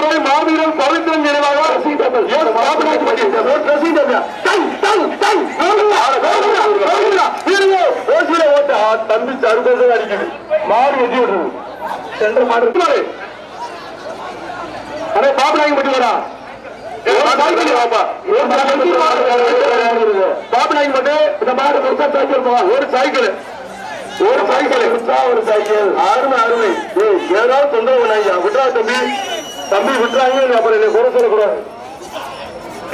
துறை மாவீரன் பவித்திரன் நினைவாக தம்பி சருபேசம் அடிக்குது. மாடு வெட்டி விடுறது சென்ற மாடு. வரா பாபநாயகம் இந்த மாடு பெருசா சைக்கிள் போவா. ஒரு சைக்கிள் ஒரு சைக்கிள் ஒரு சைக்கிள் அருமை அருமை ஏதாவது தொந்தரவு விட்றா தம்பி. தம்பி விட்டுறாங்க அப்புறம் என்னை குறை சொல்லக்கூடாது.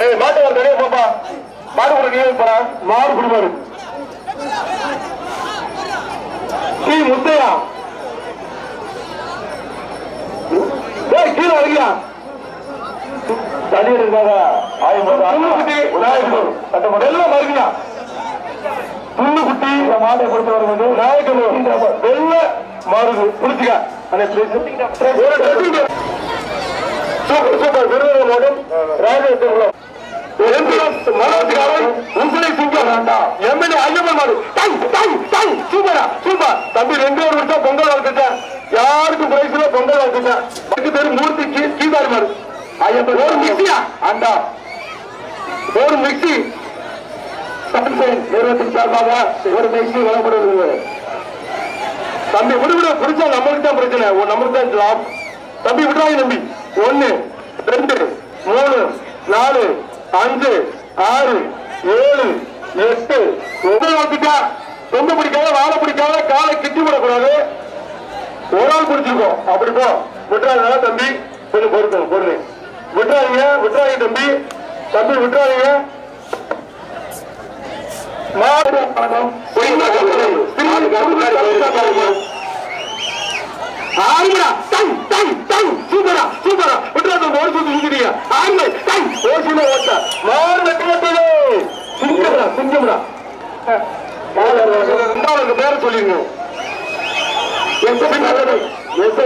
ஏய் மாட்டு வர தனியா பாப்பா. மாடு கூட நீ போறா மாடு குடுப்பாரு. நீ முத்தையா ஏய் கீழே வரையா தண்ணீர் இருக்காங்க எல்லாம் வருகிறா புல்லுக்குட்டி மாட்டை பொறுத்தவரை வந்து நாயக்கனூர் வெள்ள மாறுது புடிச்சுக்க. சூப்பர் சூப்பர் விருதுகள் மாடும் ராஜேந்திரம் மனோஜ்காரன் உங்களை சிங்கம் வேண்டாம். எம்எல்ஏ ஐயப்பன் மாடு டை டை டை சூப்பரா சூப்பர். தம்பி ரெண்டு ஒரு வருஷம் பொங்கல் வளர்த்துட்டேன் யாருக்கும் பிரைஸ்ல பொங்கல் வளர்த்துட்டேன் பத்து பேர் மூர்த்தி கீதாரி மாடு ஐயப்பன் ஒரு மிக்சியா ஆண்டா. ஒரு மிக்சி சன்சைன் நிறுவனத்தின் சார்பாக ஒரு மிக்சி வழங்கப்படுகிறது. தம்பி விடு விடு பிடிச்சா நம்மளுக்கு தான் பிரச்சனை. நம்மளுக்கு தான் லாப் தம்பி விடுறாங்க தம்பி ஒன்னு ரெண்டு மூணு நாலு அஞ்சு ஆறு ஏழு எட்டு. ஒன்பது வந்துட்டா பிடிக்காத வாழை பிடிக்காத காலை கிட்டி விடக்கூடாது. ஒரு ஆள் பிடிச்சிருக்கோம் அப்படி போ. விட்டுறாங்க தம்பி. கொஞ்சம் பொறுக்கணும் பொருள் விட்டுறாதீங்க விட்டுறாதீங்க தம்பி. தம்பி விட்டுறாதீங்க. மாடு ஆறுடா டை டை டை சூப்பரா சூப்பரா விட்டுறாத ஒரு சுத்து சுத்திட்டீங்க ஆறு டை ஓசில ஓட்ட மாறு வெட்டி வெட்டது சிங்கம்டா சிங்கம்டா ரெண்டாவது பேர சொல்லிருங்க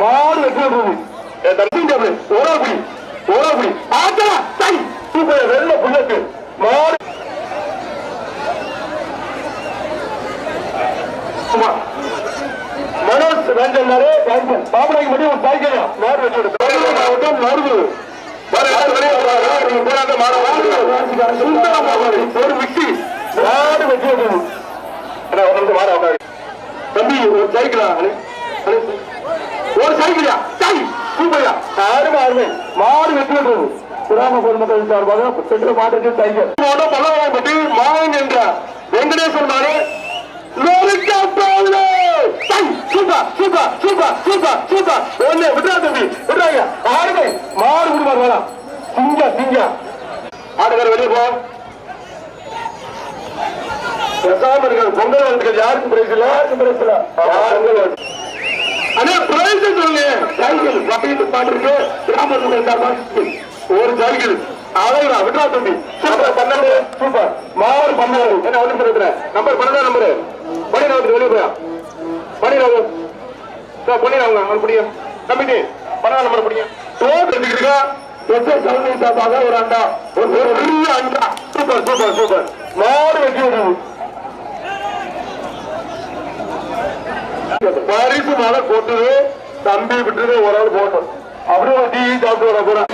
மாடு வெட்டி வெட்டது ஓராபுடி ஓராபுடி ஆட்டா டை சூப்பர் வெள்ள புல்லட்டு மாடு ஆமா. மனோஜ் ரஞ்சன் பாபநாயக்கு மட்டும் ஒரு சைக்கிள் மாடு வச்சு விடு. கடலூர் மாவட்டம் மருது வர யாரு வெளியே வர்றாங்க? நீங்க போராட்ட மாடு வாங்க. சுந்தரம் மாடு. ஒரு மிக்சி மாடு வச்சு விடு. அண்ணா, ஒரு நிமிஷம் மாடு உட்காரு. தம்பி ஒரு சைக்கிளா ஒரு சைக்கிளா சை சூப்பரா அருமை அருமை மாடு வெற்றி விடுறது கிராம பொதுமக்கள் சார்பாக சென்று மாட்டுக்கு சைக்கிள். மாவட்டம் பல்லவராயப்பட்டி மாவன் என்ற வெங்கடேஸ்வரன் மாடு. Super super super super super ஒண்ணு விட்றா தம்பி விட்றாங்க ஆடுங்க மாடு விடுவார் வேணாம் சிங்க சிங்க ஆடுகார வெளியே போ பேசாம இருக்காது பொங்கல் வந்து யாருக்கும் பிரைஸ் இல்ல யாருக்கும் பிரைஸ் இல்ல பொங்கல் வந்து அண்ணா பிரைஸ் சொல்லுங்க சைக்கிள் சார்பாக ஒரு சைக்கிள் அழகுடா விட்றா தம்பி. சூப்பர் பன்னெண்டு. சூப்பர். மாறு பன்னெண்டு. என்ன ஒண்ணு சொல்லுறேன் நம்பர் பன்னெண்டாம் நம்பர்? பண்ணிடுறாங்க வெளியே போயா? பண்ணிடுறாங்க சார் பண்ணிடுறாங்க அவன் பிடிக்கும் கமிட்டி பன்னெண்டாம் நம்பர் பிடிக்கும் டோர் எடுத்துக்கிட்டு எஸ் எஸ் சவுண்டை சார்பாக ஒரு அண்டா. ஒரு பெரிய அண்டா. Super super super. மாடு வெட்டி பரிசு மழை கொட்டுது. தம்பி விட்டுது ஒரு ஆள் போட்டோம் அப்படியே டீ சாப்பிட்டு வர போறேன்.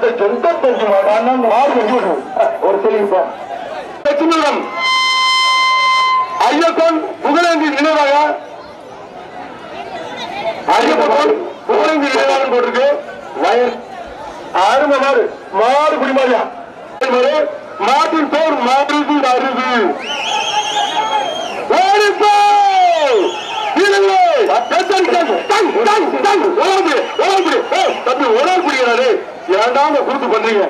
ஆத்திரத்தை சொந்த ஒரு தெளிவு சின்னம் ஐயப்பன் புகழேந்தி நினைவாக ஐயப்பன் புகழேந்தி நினைவாக போட்டிருக்கு. வயல் அருமை மாறு மாறு குடிமாரியா மாடு மாட்டின் பேர் மாருது அருது தம்பி உணவு குடிக்கிறாரு ஏன்டா குறுக்கு பண்றீங்க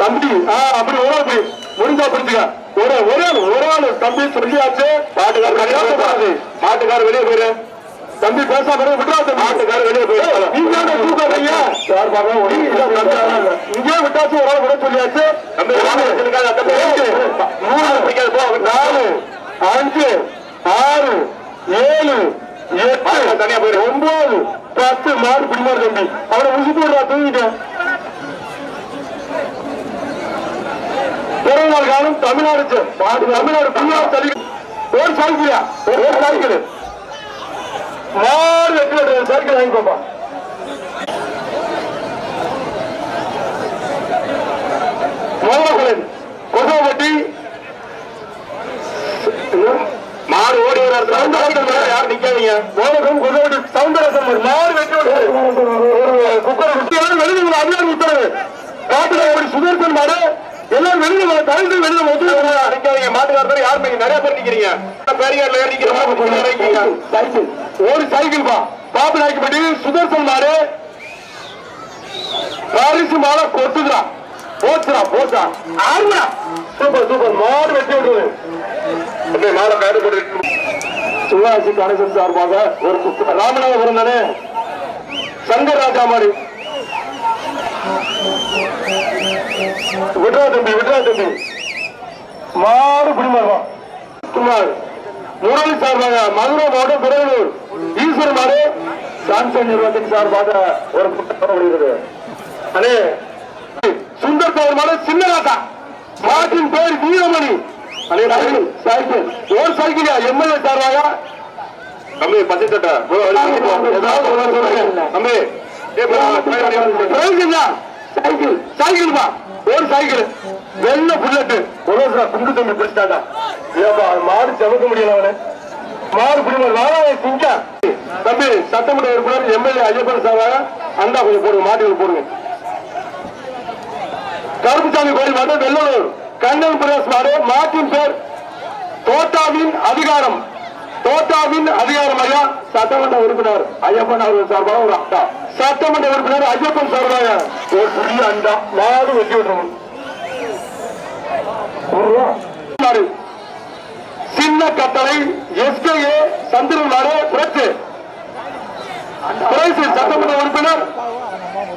தம்பி அப்படி ஒரு ஆள் புடி. முடிஞ்சா பிடிச்சுக்க ஒரு ஒரு ஒரு ஆள். தம்பி சொல்லியாச்சு மாட்டுக்காரர் மாட்டுக்காரர் வெளியே போயிரு. தம்பி பேசாம தம்பி. மாட்டுக்காரர் வெளியே தூக்காதீங்க இங்கே விட்டாச்சு ஒரு ஆள் விட சொல்லியாச்சு. நாலு. அஞ்சு. ஆறு. ஏழு. எட்டு. தனியா போயிரு. ஒன்பது. பத்து. மாடு பிடிமாறு தம்பி. அவனை முடிச்சுட்டு விடுறா தூங்கிட்டேன். பிறந்தநாள் காலம் தமிழ்நாடு தமிழ்நாடு புள்ளியார் தள்ளி ஒரு சைக்கிளா ஒரு சைக்கிள் மாறு வெற்றி சைக்கிள் வாங்கிக்கோப்பா கொசவப்பட்டி மாடு ஓடி வர்றாரு சவுந்தரசன் மேல நிக்காதீங்க மோகன் கொசவப்பட்டி சவுந்தரசன் மாடு வெற்றி ஒரு குக்கர் குட்டியான வெளியே அதிகாரி உத்தரவு காட்டுல சுதர்சன் மாடு எல்லாரும் வெளியில தலைந்து வெளியில ஒத்துழைப்பு யார் நிறைய பேர் நிக்கிறீங்க? பேரியார்ல நிக்கிறீங்க சைக்கிள் ஒரு சைக்கிள் பா. பாப்பு நாய்க்கப்பட்டி சுதர்சன் மாடு. பரிசு மாலை கொத்துக்கிறா போச்சுடா போச்சா ஆறுடா. Super super. மாடு வெட்டி அப்படியே மாலை கயிறு போட்டு சிவகாசி கணேசன் சார்பாக ஒரு ராமநாதபுரம் தானே? சங்கர் ராஜா மாடு. விட்ரா தம்பி விட்ரா தம்பி. மாறு குடிமரம் முரளி சார்பாக மதுரை மாவட்டம் பெரம்பலூர். ஈஸ்வர் மாடு சாம்சங் நிறுவனத்தின் சார்பாக ஒரு வருகிறது. அண்ணே சுந்தர் பவர் மாடு சின்ன ராசா மாட்டின் பேர் வீரமணி. அண்ணே சைக்கிள் சைக்கிள் ஒரு சைக்கிள் எம்எல்ஏ சார்பாக. தம்பி பச்சை சட்டை ஏதாவது சைக்கிள் சைக்கிள் பா ஒரு சைக்கிள் வெள்ள புல்லட்டு. குண்டு தம்பி பிடிச்சிட்டாடா ஏப்பா மாடு செவக்க முடியல அவனு. மாடு பிடிமா நாராய சிங்கா தம்பி சட்டமன்ற உறுப்பினர் எம்எல்ஏ ஐயப்பன் சாராக அண்டா கொஞ்சம் போடுங்க மாட்டுகள் போடுங்க. கருப்புசாமி கோயில் மாடு வெள்ளலூர். கண்ணன் பிரதேஷ் மாடு மாட்டின் பேர். தோட்டாவின் அதிகாரம். தோட்டாவின் அதிகாரம் ஐயா சட்டமன்ற உறுப்பினர் ஐயப்பன் அவர்கள் சார்பாக ஒரு அண்டா சட்டமன்ற உறுப்பினர் ஐயப்பன் சார்பாக ஒரு புதிய அண்டா. நாடு வெட்டி விட்டுருவோம் ரூபா. சின்ன கட்டளை எஸ்கே சந்திரன் மாடு புரட்சி. பிரைஸ் சட்டமன்ற உறுப்பினர்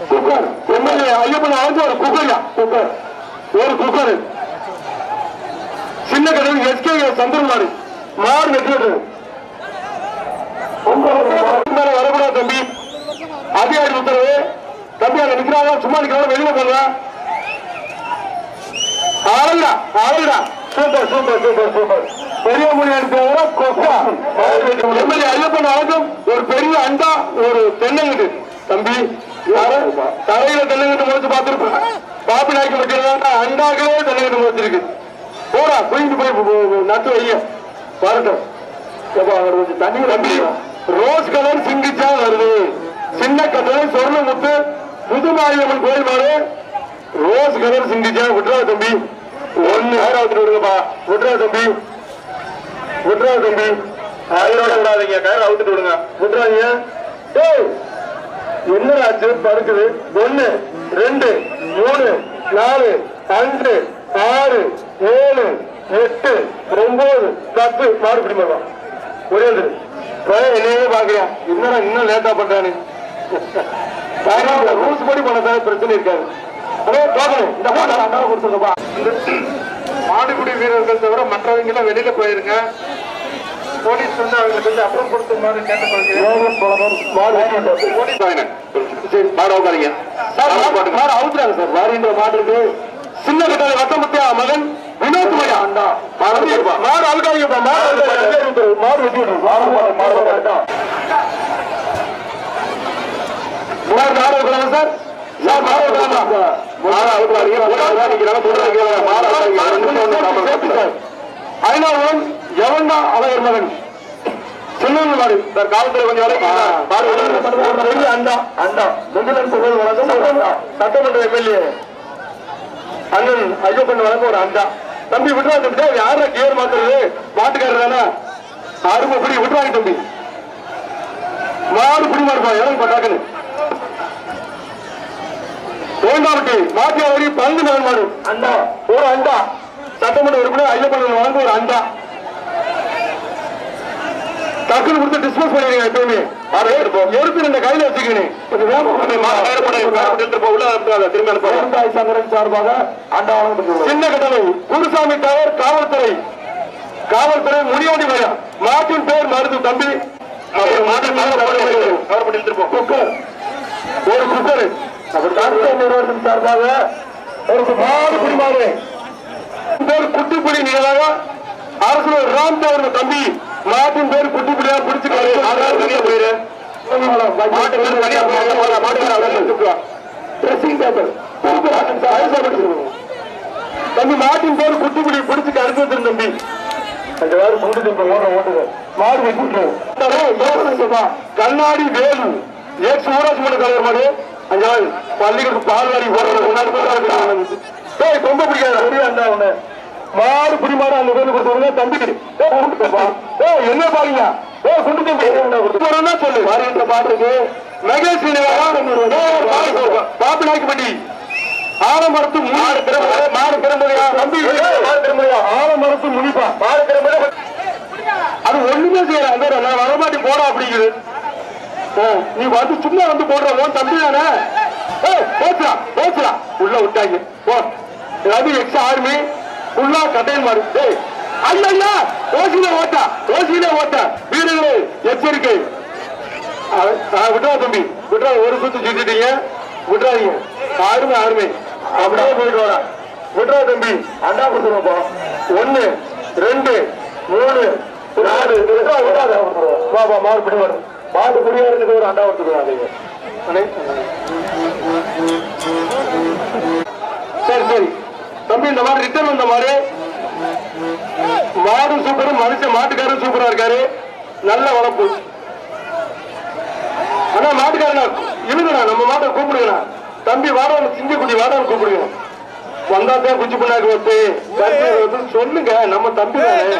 குக்கர் எம்எல்ஏ ஐயப்பன் வந்து ஒரு குக்கர்யா குக்கர் ஒரு குக்கர் சின்ன கடையில் எஸ்கே சந்திரன் மாடு மாறு வெற்றி அதிகாரி உத்தரவு தம்பி அங்க நிக்கிறாங்க. சும்மா நிக்கிறாங்க. வெளியில போங்க ஆளுடா ஆளுடா சூப்பர் சூப்பர் சூப்பர் சூப்பர். பெரிய மொழி எடுத்தவங்க கொக்கா. எம்எல்ஏ ஐயப்பன் வழக்கம் ஒரு பெரிய அண்டா ஒரு தென்னங்குது தம்பி? தரையில தென்னங்கட்டு முளைச்சு பார்த்திருப்பேன் பாப்பி நாய்க்கு வைக்கிறதா? அண்டாக்களே தென்னங்கட்டு முளைச்சிருக்கு. போடா குயிந்து போய் நட்டு வைய வரட்டும். தண்ணி ரோஸ் கலர் சிங்கிச்சா வருது. சின்ன கட்டளை சொர்ணமுத்து புதுமாரியம்மன் கோயில் மாடு ரோஸ் கலர் சிந்திச்சேன் விட்ரா தம்பி ஒன்னு நேரம் வந்துட்டு விடுங்கப்பா. விட்றா தம்பி விட்ரா தம்பி. ஆயிரம் விடாதீங்க கயிறு அவுத்துட்டு விடுங்க. விட்றாங்க என்ன ஆச்சு படுக்குது? ஒண்ணு ரெண்டு மூணு நாலு அஞ்சு ஆறு ஏழு எட்டு ஒன்பது பத்து. மாறுபடி பிடி ஒரே என்னையே பாக்குறேன் என்னடா இன்னும் லேட்டா பண்றானு? ரூல்ஸ் படி பண்ண பிரச்சனை இருக்காது. அதே போகணும் இந்த அண்ணா கொடுத்துருக்கப்பா மாடுபிடி வீரர்கள் தவிர மற்றவங்க வெளியில போயிருங்க. போலீஸ் வந்து அவங்களுக்கு கொஞ்சம் அப்புறம் கொடுத்துமாறு கேட்டுக்கொள்கிறேன். சரி வாரின்ற மாடு சின்ன கட்டாளி வட்டமுத்தியா மகன் வினோத் மயா மாடு மாடு அவுக்காதீங்கப்பா மாடு. மாடு மாடு மாடு மாடு சார்? மாற வைக்கலாம் சார் சார் மாற வைக்கலாம் மாற வைக்கலாம் ஐநாவும் எவன் தான் அவையர் மகன். சின்னவன் மாடு. சார் காவல்துறை கொஞ்சம் வரைக்கும் அண்டா அண்டா முந்திலன் புகழ் வழங்கும். சட்டமன்ற எம்எல்ஏ. அண்ணன் ஐயப்பன் வழங்க ஒரு அண்டா தம்பி விட்டுவாங்க தம்பி. யாரா கியர் மாத்துறது? மாட்டுக்காரர் தானே? அருமை பிடி விட்டுவாங்க தம்பி. மாடு பிடி மாடுப்பா இறங்க பட்டாக்குன்னு வேண்டாமட்டி மாத்தியா வரி பங்கு நலன் மாடு. அண்டா ஒரு அண்டா. சட்டமன்ற உறுப்பினர் ஐயப்பன் வழங்க ஒரு அண்டா. டக்குனு கொடுத்து டிஸ்போஸ் பண்ணிடுங்க எப்பவுமே. அதை எடுத்து ரெண்டு கையில வச்சுக்கணும் கொஞ்சம் விவசாயி சங்கரன் சார்பாக சின்ன கட்டளை. குருசாமி டவர் காவல்துறை. காவல்துறை முடியோடி மையம் மாட்டின் பேர் மருது தம்பி. குக்கர். ஒரு குக்கர். டாக்டர் நிறுவனத்தின் சார்பாக ஒரு மாடு குடிமாறு. பேர் குட்டிப்புடி நிகழாக அரசு ராம் தேவர் தம்பி மாட்டின் பேர் குட்டிப்புடியா பிடிச்சு போயிரு. ட்ரெஸ்ஸிங் பேப்பர் தம்பி மாட்டின் பேர் குட்டிப்புடி பிடிச்சு வச்சிரு தம்பி. வேறு முண்டு தம்பி ஓட ஓட்டுங்க மாடு வெட்டிட்டு கண்ணாடி வேலு. எக்ஸ் ஊராட்சி மன்ற தலைவர் மாடு. அஞ்சாவது பள்ளிகளுக்கு பால்வாடி போடுறது முன்னாடி ஏய் ரொம்ப பிடிக்காது. அப்படியே அண்ணா ஒண்ணு மாடு பிடிமாடு அந்த பேரு கொடுத்தவங்க தம்பி ஏய், கொடுத்துப்பா. ஏய், என்ன பாருங்க. ஏ குண்டு தம்பி சொல்லு. மாறுகின்ற பாட்டுக்கு. மகேஷ் பாப்பு நாய்க்குப்பட்டி ஆலமரத்து மாடு திறமையா மாடு திறமையா தம்பி. மாடு திறமையா ஆலமரத்து முனிப்பா. மாடு திறமையா அது ஒண்ணுமே நான் வரமாட்டி போடா அப்படிங்குது. ஓ, நீ வந்து சும்மா வந்து போடுற ஓ தம்பி தானே? ஏய், போச்சுடா உள்ள விட்டாங்க. போ. ரவி எக்ஸ் ஆர்மி ஃபுல்லா கட்டையன் மாறு அல்ல ஐயா ஓசியில ஓட்டா ஓசியில ஓட்டா. வீரர்களே எச்சரிக்கை. விட்டுறா தம்பி. விட்டுறா ஒரு சுத்து சுத்திட்டீங்க. விட்டுறாதீங்க ஆறுமை ஆறுமை அப்படியே போயிட்டு வரா விட்டுறா தம்பி. அண்டா கொடுத்துருப்பா ஒண்ணு ரெண்டு மூணு நாலு. விட்டுறா விடாத வா வா மாடு பிடி வரும் மாடு குடியாருக்கு ஒரு அண்டா கொடுத்துருவாங்க சரி சரி. தம்பி இந்த மாதிரி ரிட்டர்ன் வந்த மாதிரி மாடு சூப்பர் மனுஷன் மாட்டுக்காரரும் சூப்பரா இருக்காரு. நல்ல வளர்ப்பு. அண்ணா மாட்டுக்காரனா? இருங்கண்ணா நம்ம மாட்டை கூப்பிடுங்கண்ணா. தம்பி வாடகை சிங்கி குடி வாடகை கூப்பிடுங்க வந்தாத்தான் குச்சி பண்ணாக்கு வந்து சொல்லுங்க நம்ம தம்பி தானே.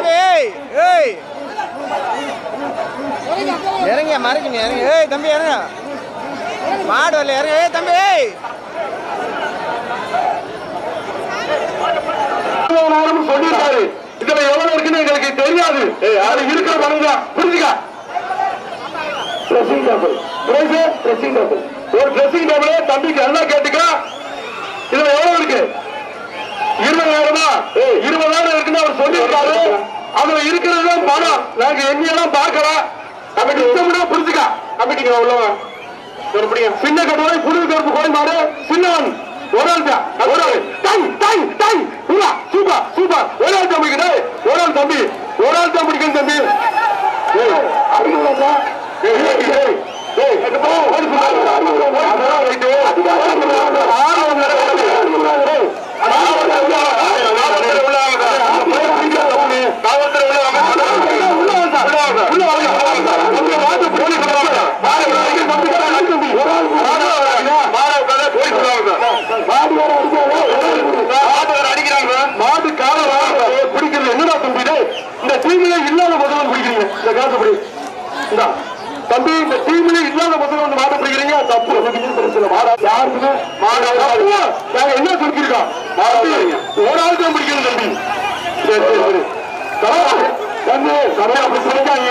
ஏய் இறங்க மறைக்குங்க இறங்க. ஏய் தம்பி இறங்க. மாடு வரல இறங்க. ஏய் தம்பி ஏய். சொல்லியிருக்காரு. இதுல எவ்வளவு இருக்குன்னு எங்களுக்கு தெரியாது. அது இருக்கிற பணங்க புரிஞ்சுக்க? ட்ரெஸ்ஸிங் டேபிள் ட்ரெஸ்ஸிங் டேபிள் ஒரு ட்ரெஸ்ஸிங் டேபிள் தம்பிக்கு நல்லா கேட்டுக்க? இதுல எவ்வளவு இருக்கு? இருபதாயிரமா? இருபதாயிரம் இருக்குன்னு அவர் சொல்லியிருக்காரு. அதுல இருக்கிறது பணம். நாங்க எங்கெல்லாம் பார்க்கல. கமிட்டி இஷ்டம்னா புரிஞ்சுக்க. கமிட்டிக்கு உள்ளவன் எப்படியா சின்ன கட்டுவாய் புது கருப்பு கோயில் மாடு சின்னவன். ஒரு ஆள் ஒரு ஆள். டாய் டாய் டாய் உலா சூப்பர் சூப்பர் ஒரு ஆள் தம்பி டேய் ஒரு ஆள் தம்பி ஒரு ஆள் தான் பிடிக்கும் தம்பி ஏய் அடிக்கலாமா ஏய் ஏய் ஏய் ஏய் அது போ ஓடி போ அதெல்லாம் ரைட்டு ஆறு வந்து ஏய் காவல்துறை உள்ள வாங்க உள்ள வாங்க உள்ள வாங்க உள்ள வாங்க போலீஸ் வருவாங்க மாடு வரைக்கும் தம்பி தம்பி ஒரு ஆள் மாடு உட்கார போலீஸ் வருவாங்க மாடு வேற அடிக்கிறாங்க மாடு அடிக்கிறாங்க மாடு கால பிடிக்கிறது என்னடா தம்பி டேய்? இந்த டீம்ல இல்லாத முதல்ல பிடிக்கிறீங்க இந்த காசு பிடி இந்தா தம்பி இந்த டீம்ல இல்லாத முதல்ல வந்து மாடு பிடிக்கிறீங்க தப்பு மாடு நாங்க என்ன சொல்லிருக்கோம் ஒரு ஆள் தான் பிடிக்கணும் தம்பி. சரி சரி சரி. தம்பி தம்பி அப்படி சொல்லிட்டாங்க.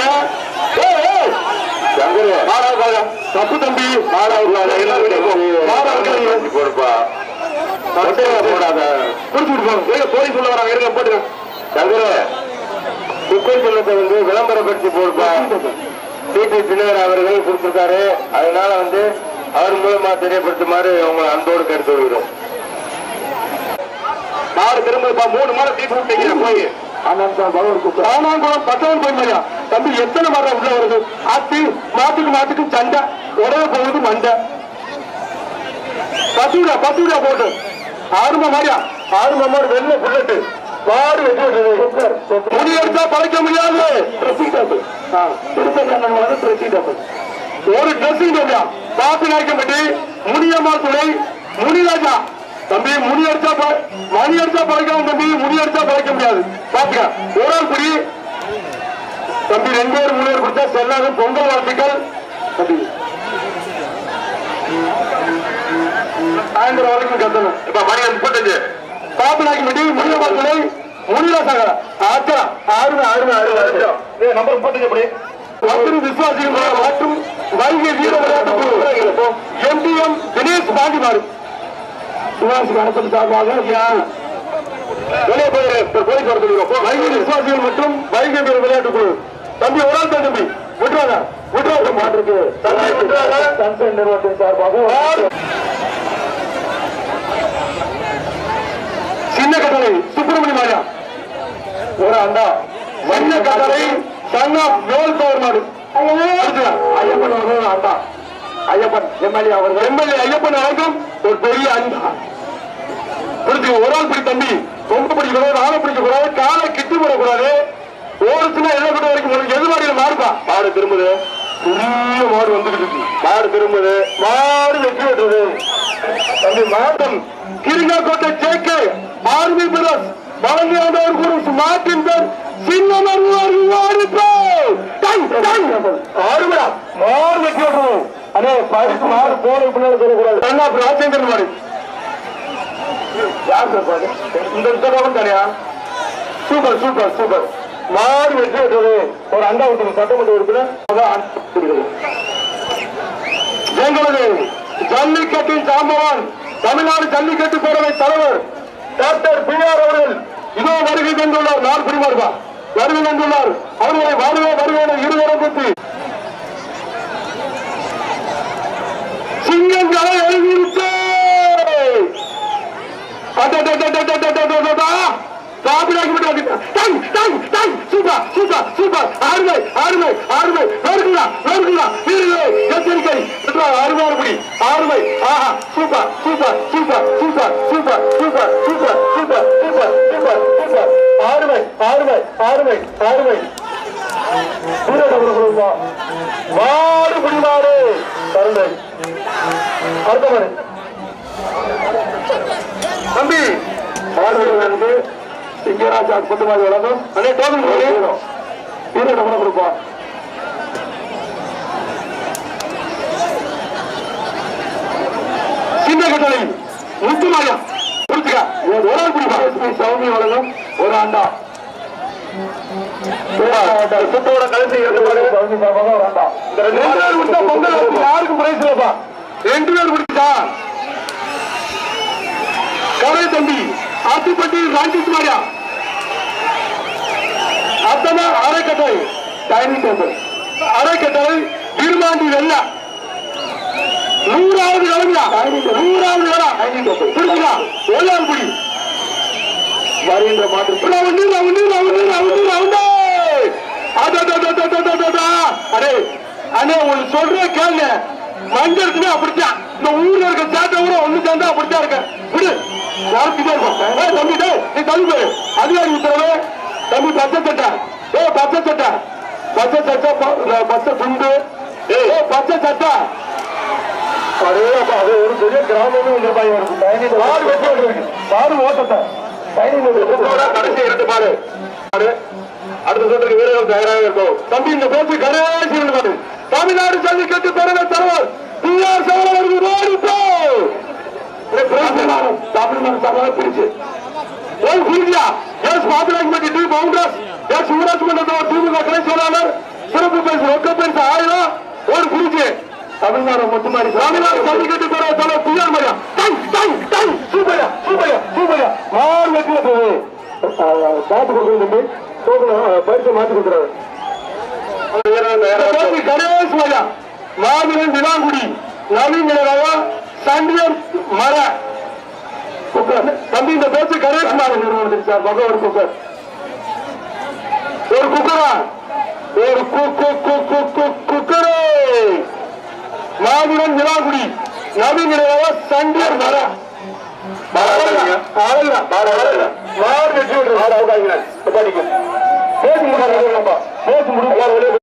தப்பு தம்பி. போடுப்பா. போடாத. ஏங்க போலீஸ் உள்ள வராங்க. இருங்க போட்டுங்க சங்கரு குப்பை சின்னத்தை வந்து விளம்பரப்படுத்தி போடுப்பா. டிடி தினகர் அவர்கள் கொடுத்திருக்காரு. அதனால வந்து அவர் மூலமா தெரியப்படுத்துமாறு உங்களை அன்போடு கேட்டு வருகிறோம் மாடு திரும்ப மூணு மாடு தீட்டு விட்டீங்க போய். ஆனாங்குளம் பத்தவன் போயிருந்தா தம்பி எத்தனை மாதம் உள்ள வருது? ஆத்தி மாட்டுக்கு மாட்டுக்கு சண்டை உடனே போகுது மண்டை. பத்துடா பத்துடா போட்டு. ஆறுமா மாதிரியா ஆறுமா மாதிரி வெள்ள புல்லட்டு. மாடு வெட்டி முடி எடுத்தா பழைக்க முடியாது. டேபிள் ட்ரெஸ்ஸிங் டேபிள் ஒரு ட்ரெஸ்ஸிங் டேபிளா பாப்பி நாய்க்கப்பட்டி முனியம்மா துணை முனிராஜா தம்பி முடி அடிச்சா மணி அடிச்சா பழைக்கலாம் தம்பி முடி அடிச்சா பழைக்க முடியாது. பாத்துக்க. ஒரு ஆள் குடி. தம்பி ரெண்டு பேர் மூணு பேர் கொடுத்தா செல்லாத பொங்கல் வாழ்த்துக்கள். தம்பி. சாயந்தரம் வரைக்கும் கத்தணும் இப்ப மணி முப்பத்தஞ்சு. பாப்பு நாய்க்கு முடி முனிய பார்த்துலை முனியா சாகர ஆச்சா ஆறுமை ஆறுமை ஆறுமை நம்பர் முப்பத்தஞ்சு எப்படி பத்திரி விசுவாசிகள் மற்றும் வைகை வீர விளையாட்டு குழு எம்டிஎம் தினேஷ் பாண்டிமாறு சுபாஷ் கணபதி சார்பாக வெளியே போயிரு. போய் சொல்லிடுவோம் வைகை விசுவாசிகள் மற்றும் வைகை வீர விளையாட்டு குழு. தம்பி ஒரு ஆள் தம்பி. விட்டுறாங்க விட்டுறாங்க மாட்டிருக்கு சன்சைன் நிறுவனத்தின் சார்பாக சின்ன கட்டளை சுப்பிரமணிய மாரியா. ஒரு அண்டா சின்ன கட்டளை சன் ஆஃப் யோல் பவர் மாடு ஐயப்பன் அவர்கள் அண்டா ஐயப்பன் எம்எல்ஏ அவர்கள். எம்எல்ஏ ஐயப்பன் அவர்களும் ஒரு பெரிய அண்டா புரிஞ்சு ஒரு ஆள் பிடி தம்பி ரொம்ப பிடிக்கக்கூடாது ஆளை பிடிக்கக்கூடாது காலை கிட்டி போடக்கூடாது. ஓடுச்சுன்னா எதை கொண்டு வரைக்கும் போகணும். எது மாடியில மாறுப்பா மாடு திரும்புது. பெரிய மாடு வந்துகிட்டு இருக்கு. மாடு திரும்புது. மாடு வெற்றி பெற்றது தம்பி மாதம் கிரிங்காக்கோட்டை ஜேகே ஆர்மி பிரஸ் வழங்கியவர் குரு மாட்டின் பேர் சின்னமர் அறிவாறு ஆறுமடா மாடு வெற்றி பெற்றது அண்ணே பரிசு போன பின்னாடி சொல்லக்கூடாது. அண்ணா ராஜேந்திரன் மாடு யார் இந்த இந்த பக்கம் சூப்பர் சூப்பர் சூப்பர். மாடு வெற்றி பெற்றது ஒரு அண்டா விட்டு சட்டமன்ற உறுப்பினர் எங்களது ஜல்லிக்கட்டின் சாம்பவான் தமிழ்நாடு ஜல்லிக்கட்டு பேரவை தலைவர் டாக்டர் பி ஆர் அவர்கள் இதோ வருகை கொண்டுள்ளார் நான் பிரிவார்கள் வருகை கொண்டுள்ளார் அவர்களை வருகை வருகை இருவரும் குத்தி சிங்கங்களை எழுதியிருச்சு சூப்பர் சூப்பர் சூப்பர். அருமை அருமை அருமை. வருகிறா வருகிறா வீரர்களை எச்சரிக்கை. அருமை அருமை. ஆஹா super super super super super super. பார்வை பார்வை. மாடு முடிவாடு கருணை. அடுத்தவரை தம்பி. மாடு வந்து சிங்கராஜா குட்டுமாரி வழங்கும். அதே டேபிள் வீரர் கொடுப்பா சின்ன கட்டளை. முத்துமாயம் ஒரு ஆள் குடிப்பா சௌமி வழங்கும். ஒரு ஆண்டா. சுத்தோட கடைசி ரெண்டு பேர் விட்டா பொங்கல் வச்சு பிரைஸ் இல்லப்பா ரெண்டு பேர் பிடிச்சா கரை தம்பி ஆத்திப்பட்டி ராஞ்சித் மாரியா அத்தனை அரைக்கட்டளை டைனிங் டேபிள் அரைக்கட்டளை திருமாண்டி வெள்ள நூறாவது கிழமையா நூறாவது கிழமை பிடிச்சா ஏழாவது குடி வருகின்ற மாற்று round round round round round. அடே அண்ணே உங்களுக்கு சொல்றேன் கேளுங்க. மஞ்சள் இருக்குமே அப்படித்தான். இந்த ஊர்ல இருக்க சேட்டை கூட ஒண்ணு சேர்ந்தா அப்படித்தான் இருக்க. விடு. யாருக்கிட்டே இருக்கும் தம்பி டேய் நீ தள்ளி போய் அதிகாரி உத்தரவு. தம்பி பச்சை சட்டை ஏ பச்சை சட்டை பச்சை சட்டை பச்சை துண்டு. ஏ பச்சை சட்டை அதே அப்ப அது ஒரு பெரிய கிராமமே மாடு வெட்டி இருக்கு மாடு ஓட்டத்தை கடைசி இரண்டு மாடு அடுத்த சுற்றுக்கு வீரர்கள் தயாராக இருக்கும் தம்பி இந்த பேச்சு கடைசி இரண்டு மாடு தமிழ்நாடு ஜல்லிக்கட்டு பெருமை தலைவர் பி ஆர் அவர்கள் தமிழ்நாடு சபை பிரிச்சு ஓய் புரியா எஸ் பாதுகாப்பு டி பவுண்டர்ஸ் எஸ் ஊராட்சி மன்றத்தோட திமுக கிளை செயலாளர் சிறப்பு பரிசு ரொக்க பரிசு ஆயிரம் ஒரு குறிச்சு தமிழ்நாடு மட்டுமாரி தமிழ்நாடு ஜல்லிக்கட்டு பெற தலைவர் பி ஆர் மரியா மாத்து கொடுக்கணும் தம்பி டோக்கன் பரிசை மாத்தி கொடுக்குறாரு கணேஷ் மஜா மாதுரன் வினாங்குடி நவீனரவா சண்டியர் மர. தம்பி இந்த பேச்சு கணேஷ் மாதன் நிறுவனத்தின் சார் மக ஒரு குக்கர்? ஒரு குக்கரா ஒரு குக்கரே. மாதுரன் வினாங்குடி நவீனரவா சண்டியர் மர. பாரா பாரா. மாறு வெற்றி வினாங்குடி நவீன் இளையராஜா சண்டியர் வர பேசி முடியும் பேசி